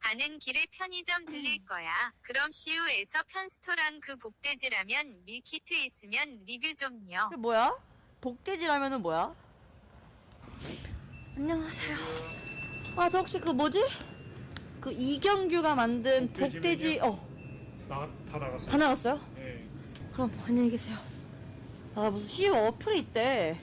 가는 길에 편의점 들릴 거야. 그럼 CU에서 편스토랑 그 복돼지라면 밀키트 있으면 리뷰 좀요. 이게 뭐야? 복돼지 라면은 뭐야? 안녕하세요. 아, 저 혹시 그 뭐지? 그 이경규가 만든 복돼지 복돼지? 어, 나, 다 나갔어. 다 나갔어요? 예. 그럼 안녕히 계세요. 아, 무슨 CU 어플이 있대.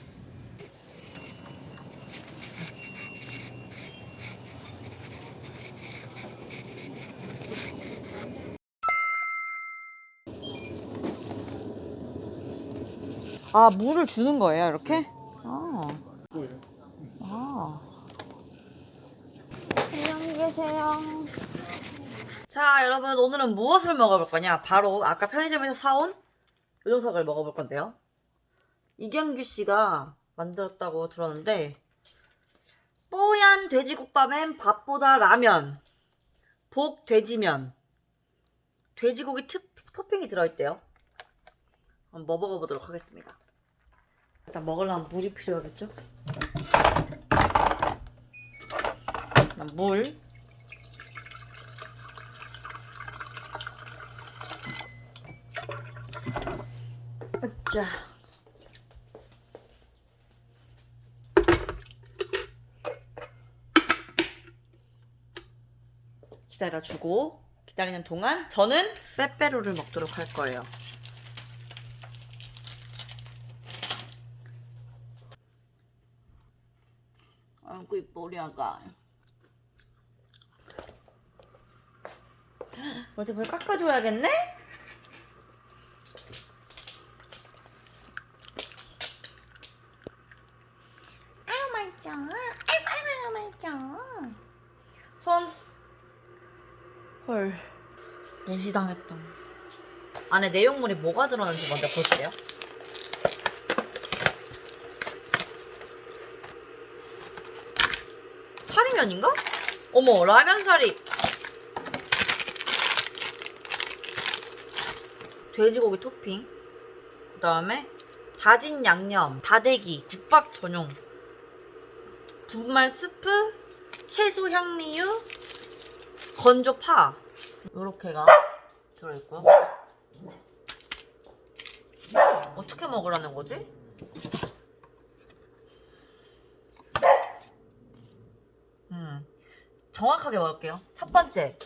아, 물을 주는 거예요, 이렇게? 아, 뭐예요? 아. 안녕히 계세요. 자, 여러분, 오늘은 무엇을 먹어볼 거냐? 바로 아까 편의점에서 사온 요정석을 먹어볼 건데요. 이경규 씨가 만들었다고 들었는데, 뽀얀 돼지국밥엔 밥보다 라면, 복 돼지면, 돼지고기 트, 토핑이 들어있대요. 한번 뭐 먹어보도록 하겠습니다. 일단 먹으려면 물이 필요하겠죠? 물. 으짜. 기다려주고 기다리는 동안 저는 빼빼로를 먹도록 할 거예요. 아이고 이뻐 우리 아가. 어디 뭘 깎아줘야겠네? 아유 맛있어. 아유 아유 맛있어. 손. 헐. 무시당했다. 안에 내용물이 뭐가 들어있는지 먼저 볼게요. 사리면인가? 어머 라면 사리. 돼지고기 토핑. 그 다음에 다진 양념, 다대기, 국밥 전용, 분말 스프, 채소 향미유, 건조 파. 요렇게가 들어있고요. 어떻게 먹으라는 거지? 정확하게 먹을게요. 첫 번째,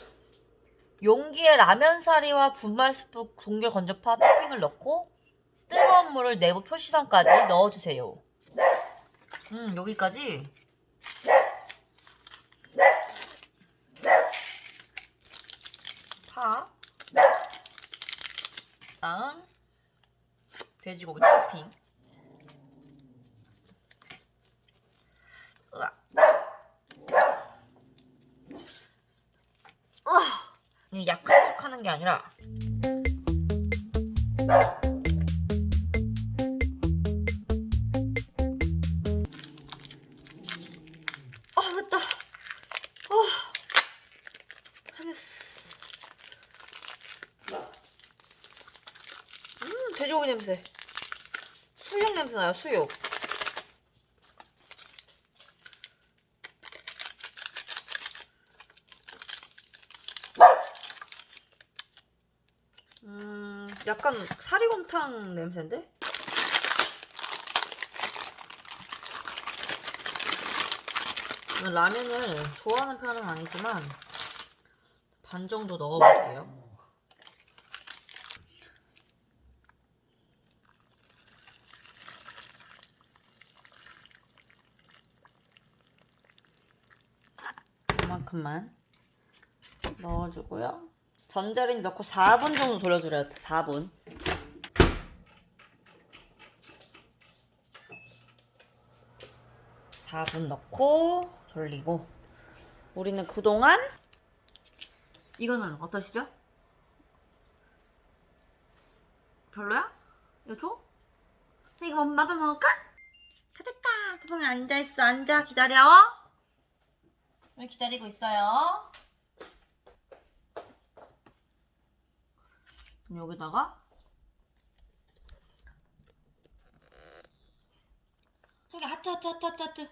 용기에 라면 사리와 분말 스프, 동결 건조파 토핑을 넣고 뜨거운 물을 내부 표시선까지 넣어주세요. 음, 여기까지. 파. 다음 돼지고기 토핑. 으아. 으아. 이 약한 척 하는 게 아니라 아 됐다. 아 해냈어. 음 돼지고기 냄새. 수육 냄새 나요 수육 음 약간 사리곰탕 냄새인데? 라면을 좋아하는 편은 아니지만 반 정도 넣어볼게요. 이만큼만 넣어주고요. 전자레인지 넣고 4분 정도 돌려주래요. 4분. 사분 넣고 돌리고 우리는 그동안 이거는 어떠시죠? 별로야? 이거 줘? 이거 엄마도 먹을까? 다 됐다. 태봉이 앉아있어. 앉아. 기다려. 왜 기다리고 있어요? 여기다가 저기 아트 아트 아트 아트 아트.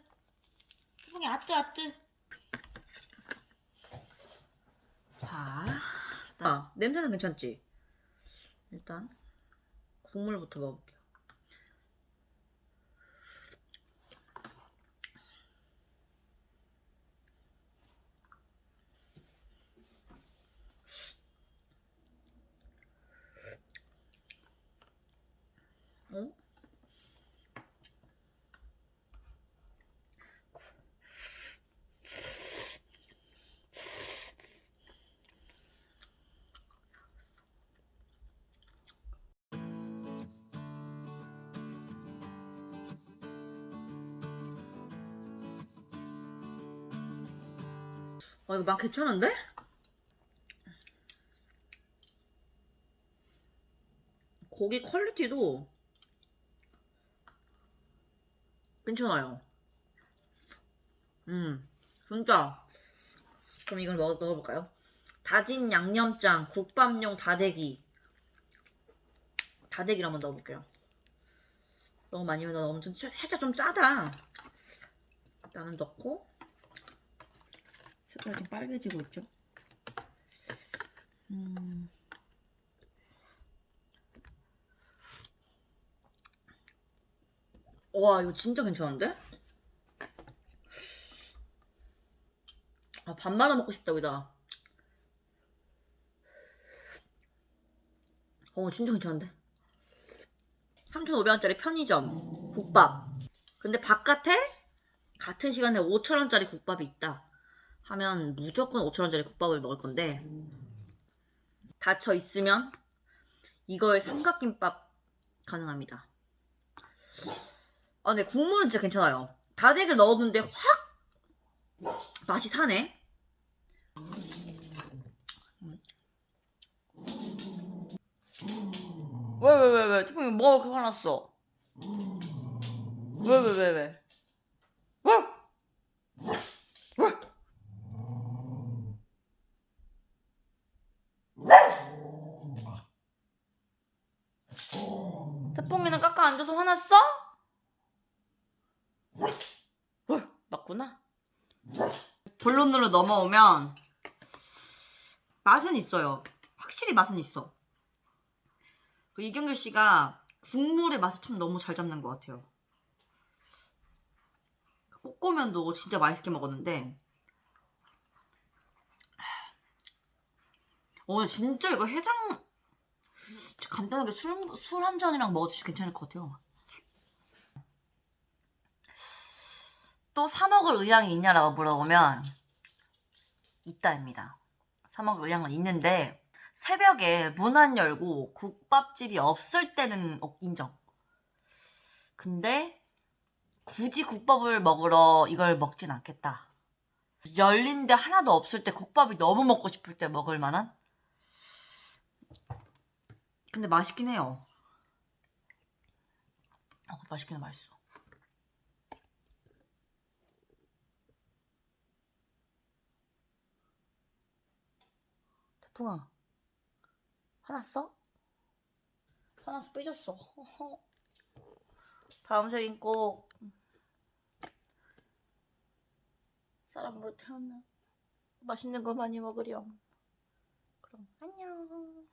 태풍이 아트 아트. 자 일단, 아, 냄새는 괜찮지? 일단 국물부터 먹을게. 어, 이거 맛 괜찮은데? 고기 퀄리티도 괜찮아요. 음, 진짜. 그럼 이걸 먹, 넣어볼까요? 다진 양념장, 국밥용 다대기. 다대기를 한번 넣어볼게요. 너무 많이면 엄청 좀- 살짝 좀 짜다. 일단은 넣고 색깔이 좀 빨개지고 있죠. 음. 와 이거 진짜 괜찮은데? 아, 밥 말아 먹고 싶다 여기다. 어 진짜 괜찮은데? 3,500원짜리 편의점 국밥. 근데 바깥에 같은 시간에 5,000원짜리 국밥이 있다. 하면 무조건 5,000원짜리 국밥을 먹을 건데 닫혀 있으면 이거에 삼각김밥 가능합니다. 아, 근데 국물은 진짜 괜찮아요. 다대기를 넣었는데 확 맛이 사네. 왜 왜 왜 왜? 태풍이 뭐 이렇게 화났어? 왜 왜 왜 왜? 왜? 왜? 태풍이는 깎아 앉아서 화났어? 왜? 맞구나. 본론으로 넘어오면 맛은 있어요. 확실히 맛은 있어. 그 이경규 씨가 국물의 맛을 참 너무 잘 잡는 것 같아요. 꼬꼬면도 진짜 맛있게 먹었는데 오늘 진짜 이거 해장 간단하게 술, 술 한 잔이랑 먹어도 괜찮을 것 같아요. 또 사 먹을 의향이 있냐라고 물어보면 있다입니다. 사 먹을 의향은 있는데 새벽에 문 안 열고 국밥집이 없을 때는 어, 인정. 근데 굳이 국밥을 먹으러 이걸 먹진 않겠다. 열린 데 하나도 없을 때 국밥이 너무 먹고 싶을 때 먹을 만한? 근데 맛있긴 해요. 어, 맛있긴 해, 맛있어. 태풍아, 화났어? 화나서 삐졌어. 다음 생엔 꼭 사람으로 태어나 맛있는 거 많이 먹으렴. 그럼 안녕.